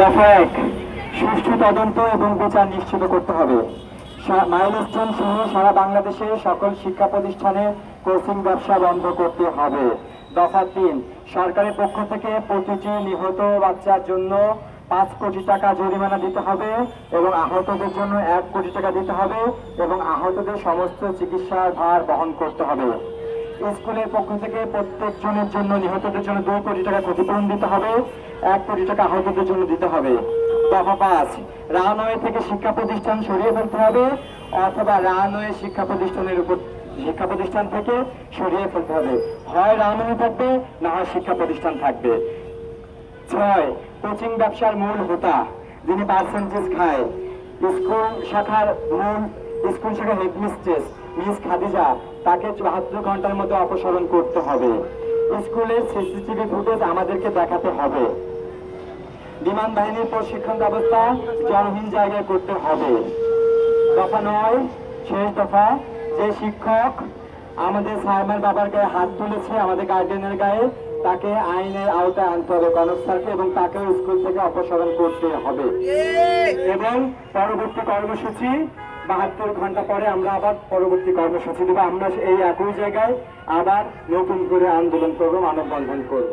দফা এক সুষ্ঠু তদন্ত এবং বিচার নিশ্চিত করতে হবে। মাইলস্টোন সহ সারা বাংলাদেশে সকল শিক্ষা প্রতিষ্ঠানে কোচিং ব্যবসা বন্ধ করতে হবে। দফা তিন, সরকারের পক্ষ থেকে প্রতিটি নিহত বাচ্চার জন্য পাঁচ কোটি টাকা জরিমানা দিতে হবে এবং আহতদের জন্য এক কোটি টাকা দিতে হবে এবং আহতদের সমস্ত চিকিৎসার ভার বহন করতে হবে। স্কুলের পক্ষ থেকে প্রত্যেকজনের জন্য, নিহতদের জন্য দুই কোটি টাকা ক্ষতিপূরণ দিতে হবে, এক কোটি টাকা আহতদের জন্য দিতে হবে। দফা পাঁচ, রানওয়ে থেকে শিক্ষা প্রতিষ্ঠান সরিয়ে ফেলতে হবে, অথবা রানওয়ে শিক্ষা প্রতিষ্ঠানের উপর, শিক্ষা প্রতিষ্ঠান থেকে সরিয়ে ফেলতে হবে। হয় রানওয়ে থাকবে, না হয় শিক্ষা প্রতিষ্ঠান থাকবে। ছয়, কোচিং ব্যবসার মূল হোতা, যিনি পার্সেন্টেজ খায়। স্কুল শাখার মূল, স্কুল শাখার হেডমিস্ট্রেস মিস খাদিজা তাকে বাহাত্তর ঘণ্টার মধ্যে অপসারণ করতে হবে। স্কুলের সিসিটিভি ফুটেজ আমাদেরকে দেখাতে হবে। বিমান বাহিনীর প্রশিক্ষণ ব্যবস্থা জনহীন জায়গায় করতে হবে। দফা নয় শেষ দফা। যে শিক্ষক আমাদের সাহেবের বাবার গায়ে হাত তুলেছে আমাদের গার্জেনের গায়ে তাকে আইনের আওতায় আনতে হবে। কনক স্যারকে এবং তাকেও স্কুল থেকে অপসারণ করতে হবে। এবং পরবর্তী কর্মসূচি বাহাত্তর ঘণ্টা পরে আমরা আবার পরবর্তী কর্মসূচি দেবো। আমরা এই একই জায়গায় আবার নতুন করে আন্দোলন করব, মানববন্ধন করব।